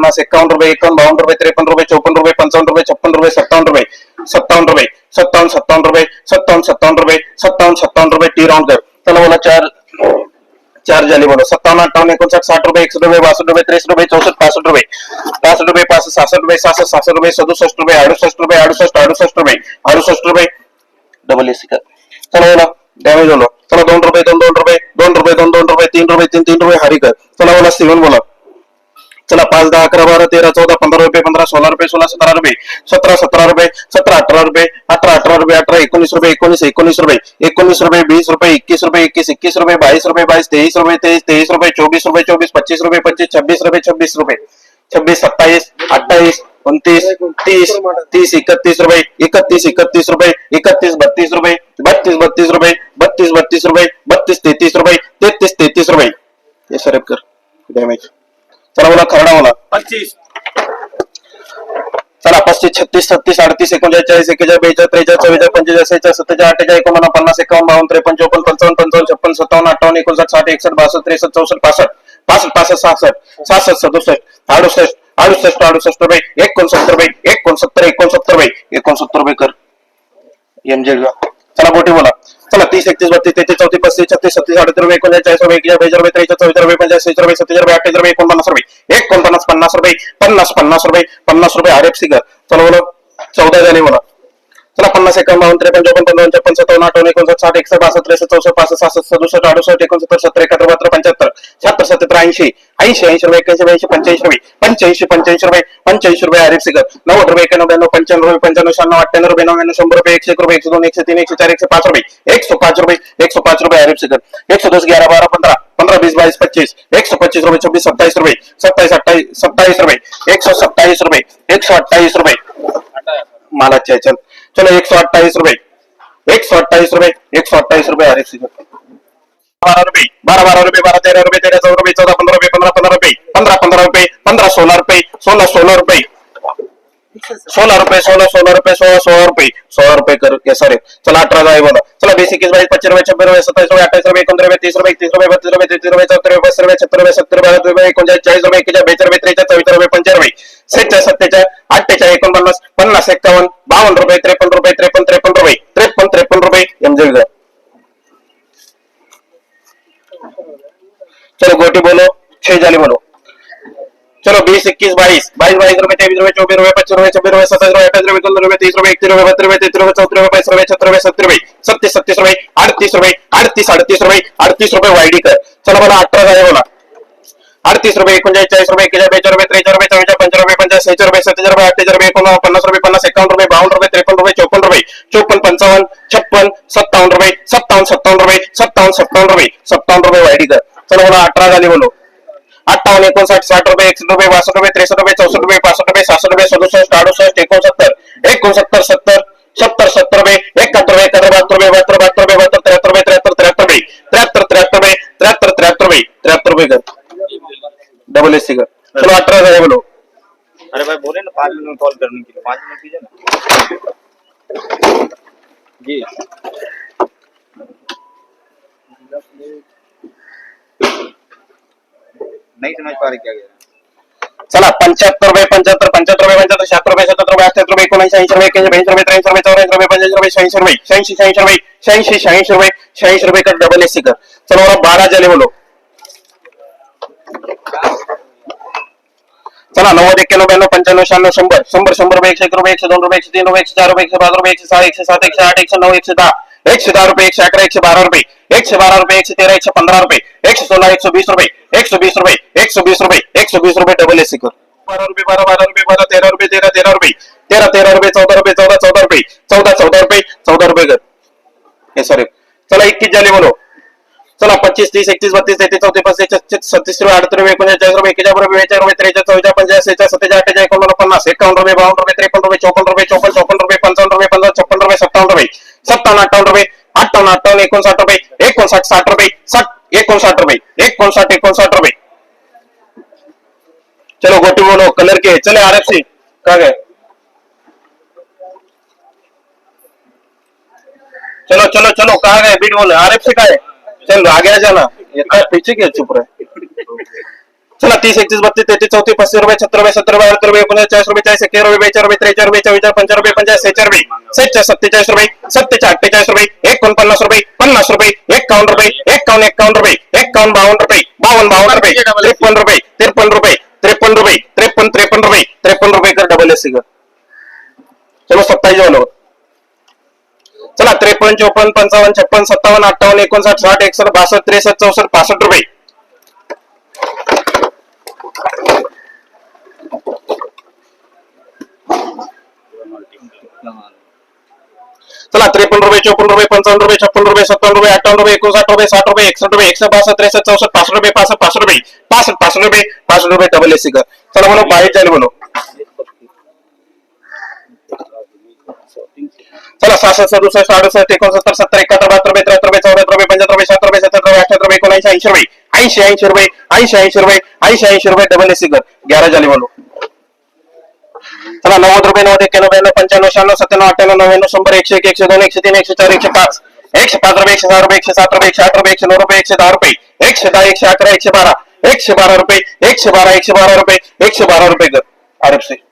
पन्नास एकावन्न रुपये एकावन्न बावन्न रुपये त्रेपन्न रुपये चौपन्न रुपये पंचावन्न रुपये छप्पन रुपये सत्तावन्न रुपये सत्तावन्न रुपये सत्तावन्न सत्तावन्न रुपये सत्तावन्न सत्तावन्न रुपये सत्तावन्न सत्तावन्न रुपये टी राउंड कर चला बोला, चार चार झाले बोलो। सत्तावन्न अठ्ठावन्न एकोणसाठ साठ रुपये एकसष्ट रुपये बासष्ट रुपये त्रेसष्ट रुपये चौसष्ट पासष्ट रुपये पासष्ट रुपये पासष्ट सहासष्ट रुपये सहासष्ट सहासष्ट रुपये सदुसष्ट रुपये अडुसष्ट रुपये अडुसष्ट अडुसष्ट रुपये अडुसष्ट रुपये डबल एसी का चला बोला डॅमेज होलो चला, दोन रुपये दोन दोन रुपये दोन रुपये दोन दोन रुपये तीन रुपये तीन तीन रुपये हरी कर। चला बोला सिवन बोला। चला पाच दहा अकरा बारा तेरा चौदा पंधरा रुपये पंधरा सोळा रुपये सोळा सतरा रुपये सतरा सतरा रुपये सतरा अठरा रुपये अठरा अठरा रुपये अठरा एकोणीस रुपये एकोणीस एकोणीस रुपये एकोणीस रुपये वीस रुपये, इक्कीस रुपये, इक्कीस इक्कीस रुपये, बाईस रुपये, बाईस, तेईस रुपये, तेईस तेईस रुपये, चौबीस रुपये, चौबीस, पच्चीस रुपये, पच्चीस, छब्बीस रुपये छब्बीस रुपये, छब्बीस, सत्ताईस, अट्ठाईस, उनतीस, तीस तीस, इकतीस रुपए इकतीस इकतीस रुपये, इकतीस, बत्तीस रुपये, बत्तीस बत्तीस रुपए बत्तीस बत्तीस रुपये, बत्तीस तेहतीस रुपये तेहतीस तेहतीस रुपये। हे सर कर डॅमेज चला बोला खरडा बोला पच्चीस. चला पस्तीस छत्तीस सत्तीस अडतीस एकोणचाळीस एकेचाळीस बेचाळीस त्रेचाळीस चव्वेचाळीस पंचेचाळीस सत्तेचाळीस अठ्ठेचाळीस एकोणपन्नास पन्नास एकावन्न बावन्न त्रेपन्न चौपन्न पंचावन्न पंचावन्न छप्पन सत्तावन्न अठ्ठावन्न एकोणसाठ साठ एकसष्ट बासष्ट त्रेसष्ट चौसष्ट पासष्ट पासष्ट पासष्ट सहासष्ट सहासष्ट सदुसष्ट अडुसष्ट अडुसष्ट अडुसष्ट रुपये एकोणसत्तर रुपये एकोणसत्तर एकोणसत्तर रुपये एकोणसत्तर रुपये कर. एमजेड चला बोटी बोला. तीस एकतीस बत्तीस तेहतीस चौतीस पस्तीस छत्तीस सत्तीस अडतीस रुपये एकोणचाळीस रुपये एकशे बेचाळीस रुपये त्रेचाळीस चौदा रुपये पंचाळीस रुपये सत्तीस रुपये अठ्ठावीस रुपये एकोणपन्नास रुपये एकोणपन्नास पन्नास रुपये पन्नास पन्नास रुपये पन्नास रुपये आर एफ सी कर. चला बोला. चौदा झाले मला पन्नास एकावन्न बावन्न त्रेपन्न चौपन्न पंचावन्न छप्पन सत्तावन्न अठ्ठावन्न एकोणसाठ साठ एकसष्ट बासष्ट त्रेसष्ट चौसष्ट पासष्ट सहासष्ट सदुसष्ट अडुसष्ट एकोणसत्तर सत्तर एकाहत्तर बहात्तर पंच्याहत्तर शहात्तर सत्तर ऐंशी ऐंशी ऐंशी रुपये एक्याऐंशी ब्याऐंशी पंच्याऐंशी रुपये पंच्याऐंशी पंच्याऐंशी रुपये पंच्याऐंशी रुपये आर एफ सी कर नव्वद रुपये एक्याण्णव ब्याण्णव पंच्याण्णव रुपये पंच्याण्णव शहाण्णव अठ्ठ्याण्णव रुपये नव्याण्णव शंभर रुपये एकशे एक रुपये एकशे दोन एकशे तीन एकशे चार एकशे पाच रुपये एकशे पाच रुपये एकशे पाच रुपये आर एफ सी कर एकशे दस ग्यारह बारह पंधरा पंद्रह बीस बाईस पच्चीस एक सौ पच्चीस रुपये छब्बीस सत्ताईस रुपये सत्ताईस अट्ठाईस सत्ताईस रुपये एक सौ सत्ताईस रुपये एक सौ अट्ठाईस रुपये माला चल चलो एक सौ अट्ठाईस रुपए एक सौ अट्ठाईस रुपए एक सौ अट्ठाईस रुपए हर एक बारह रुपये बारह बारह रुपये बारह तेरह रुपए तेरह चौदह रुपए चौदह पंद्रह रुपए पंद्रह पंद्रह रुपए पंद्रह पंद्रह रुपए पंद्रह सोलह रुपए सोलह सोलह रुपए सोलह रुपये सोलह सोलह रुपये सोलह सोलह रुपये. सोलह रुपये कर सॉरी चला अठारह जाए बोला. चला बीस इक्कीस बाईस पच्चीस रुपये छब्बीस रुपये सत्ताईस रुपये अट्ठाईस रुपये इक्कीस रुपये तीस रुपये तीस रुपये बत्तीस रुपये तेतीस रुपये चौहत्तर रुपये बत्तीस रुपये सत्तर रुपये सत्तर रुपये अडतीस रुपये एकोणचाळीस चाळीस रुपये एकेचाळीस बेचाळीस रुपये त्रेचाळीस चौवीस रुपये पंचाळीस रुपये. सेहेचाळीस सत्तेचाळीस अठ्ठेचाळीस एकोणपन्नास पन्नास एक्कावन्न बावन्न रुपये त्रेपन्न रुपये त्रेपन्न त्रेपन्न रुपये त्रेपन्न त्रेपन्न रुपये एमजे चलो गोटी बोलो छह जाली बोलो. बीस इक्कीस बाईस बाईस बाईस रुपए तेईस रुपए चौबीस रुपए पच्चीस रुपए छब्बीस रुपए सत्ताईस रुपए अट्ठाईस रुपए उनतीस रुपए तीस रुपए इकतीस रुपए बत्तीस रुपए तैतीस रुपए चौतीस रुपए पैंतीस रुपए छत्तीस रुपए सत्तर रुपए सत्तीस सत्तीस रुपए अड़तीस रुपए अड़तीस अड़तीस रुपए अड़तीस रुपए वाईडी कर चलो बोला अठारह झाले बोला अडतीस रुपये एकोणचाळीस चाळीस रुपये एकेचाळीस बेचाळीस रुपये त्रेचाळीस रुपये चव्वेचाळीस पंचाळीस रुपये पंचाळीस सेहेचाळीस रुपये सत्तेचाळीस रुपये अठ्ठेचाळीस रुपये एकोण पन्नास रुपये पन्नास एकावन्न रुपये बावन्न रुपये त्रेपन्न रुपये चौपन्न रुपये चौपन्न पंचावन्न छप्पन सत्तावन्न रुपये सत्तावन्न सत्तावन्न रुपये सत्तावन्न सत्तावन्न रुपये सत्तावन्न रुपये वाईडी कर चलो बोला अठरा झाली बोलो अठ्ठावन्न एकोणसाठ साठ रुपये त्रेसष्ट रुपये चौसष्ट रुपये पासष्ट रुपये सहासष्ट रुपये सदुसष्ट अडुसष्ट एकोणसत्तर एकोणसत्तर सत्तर सत्तर सत्तर रुपये एकाहत्तर रुपये एकाहत्तर बहात्तर रुपये बहात्तर बहात्तर रुपये बहात्तर त्र्याहत्तर रुपये त्र्याहत्तर त्र्याहत्तर रुपये त्र्याहत्तर त्र्याहत्तर रुपये त्र्याहत्तर त्र्याहत्तर रुपये त्र्याहत्तर रुपये कर डबल एस कर चलो अठारह बोलो. अरे भाई बोले ना पाँच मिनट कॉल करने के लिए। पाँच मिनट कीजिए ना। जी। नहीं समझ पा रहे क्या कह रहे हैं? चला, पंच्याहत्तर रुपये, पंच्याहत्तर पंच्याहत्तर रुपये, पंच्याहत्तर, शहात्तर रुपये, सत्तर रुपये, अठ्याहत्तर रुपये, एकोणऐंशी, ऐंशी रुपये ब्याऐंशी रुपये, त्र्याऐंशी रुपये, चौऱ्याऐंशी रुपये, पंच्याऐंशी रुपये, शहाऐंशी रुपये, शहाऐंशी शहाऐंशी रुपये, शहाऐंशी शहाऐंशी रुपये शहाऐंशी रुपये कर डबल एस कर. चलो बोला बारा झाले बोलो चला, नव्वद, एक्क्याण्णव, ब्याण्णव, पंच्याण्णव, शहाण्णव, शंभर. शंभर शंभर रुपये, एकशे एक रुपये, एकशे दोन रुपये, एकशे तीन रुपये, एकशे चार रुपये, एकशे पाच रुपये, एकशे सहा, एकशे सात, एकशे आठ, एकशे नऊ, एकशे दहा. एकशे दहा रुपये, एकशे अकरा, एकशे बारा रुपये. एकशे बारा रुपये एकशे तेरा एकशे पंधरा रुपये एकशे सोळा एकशे वीस रुपये एकशे एक सौ बीस रुपए, एक सौ बीस रुपए डबल एस सी कर बारा रुपये बारा बारा रुपये बारह तेरा रुपए तेरा तेरा रुपये तेरह तेरा रुपये चौदा रुपये चौदह चौदह रुपये चौदह चौदह रुपये चौदह रुपए कर सॉरी चला, इक्कीस झाले बोलो। चला, पच्चीस, तीस एकतीस बत्तीस तेहतीस चौतीस पस्तीस छत्तीस सत्तीस रुपये अडतीस रुपये एकोणचाळीस रुपये एकेचाळीस रुपये बेचाळीस रुपये त्रेचाळीस चौदा पंचाळीस सेहेचाळीस सत्तेचाळीस अठ्ठेचाळीस एकोणपन्नास पन्नास एकावन्न रुपये बावन्न रुपये त्रेपन्न रुपये चौपन्न रुपये चौपन्न चौपन्न रुपये पंचावन्न रुपये पंचावन्न छप्पन रुपये सत्तावन्न रुपये सत्तावन्न अठ्ठावन्न रुपये अठ्ठावन्न रुपये साठ रुपये साठ रुपये चलो गोटी बोलो कलर के चले आर एफ़ सी का गए चलो चलो चलो कहा गए बीट बोले आर एफ़ सी का है चल आगे आ जाना पीछे क्या चुप रहे चला तीस एकतीस बत्तीस तेहतीस चौतीस पस्तीस रुपये सत्तर रुपये सत्तर रुपये अडतर रुपये एकोणचाळीस चाळीस रुपये चाळीस एकेर रुपये बेचार रुपये त्रेचार रुपये चव्वेचाळीस पंचार रुपये पंचाळीस सेचार रुपये सेहेचाळीस सत्तेचाळीस रुपये सत्तेचाळीस अठ्ठेचाळीस रुपये एकोणपन्नास रुपये पन्नास रुपये एकावन्न रुपये एकावन्न एकावन्न रुपये एकावन्न बावन्न रुपये बावन्न बावन्न रुपये त्रेपन्न रुपये त्रेपन्न रुपये त्रेपन्न रुपये त्रेपन्न त्रेपन्न रुपये त्रेपन्न रुपये कर डबल एस कर. चलो सत्ताईस झालो चला त्रेपन्न चौपन्न पंचावन्न छप्पन सत्तावन्न अठ्ठावन्न एकोणसाठ साठ एकसष्ट बासष्ट त्रेसष्ट चौसष्ट पासष्ट रुपये. चला त्रेपन्न रुपये चौपन्न रुपये पंचावन्न रुपये छप्पन रुपये सत्तावन्न रुपये अठ्ठावन्न रुपये एकोणसाठ रुपये साठ रुपये एकसठ रुपये एकशे बासष्ट त्रेसष्ट चौसष्ट पासष्ट रुपये पासष्ट पासष्ट रुपये पासष्ट पासष्ट रुपये पासष्ट रुपये डबल एसी कर. चला म्हणून बाहेर जाईल म्हणून चला सहासष्ट सदुसष्ट अडुसष्ट एकोणसत्तर सत्तर एकाहत्तर बहात्तर रुपये त्र्याहत्तर रुपये चौऱ्याहत्तर रुपये पंच्याहत्तर रुपये सत्तर रुपये सत्तर रुपये अठ्याहत्तर रुपये एकोणऐंशी ऐंशी रुपये ऐंशी ऐंशी रुपये ऐंशी ऐंशी रुपये ऐंशी ऐंशी रुपये डबल एसी कर. ग्यारह झाली म्हणून चला नव्वद रुपये नव्वद एक्क्याण्णव ब्याण्णव पंच्याण्णव शहाण्णव सत्त्याण्णव अठ्ठ्याण्णव नव्याण्णव शंभर एकशे एक एकशे दोन एकशे तीन एकशे चार एकशे पाच एकशे पाच रुपये एकशे सहा रुपये एकशे सात रुपये एकशे आठ रुपये एकशे नऊ रुपये एकशे दहा रुपये एकशे दहा एकशे अकरा एकशे बारा एकशे बारा रुपये एकशे बारा एकशे बारा रुपये एकशे बारा रुपये कर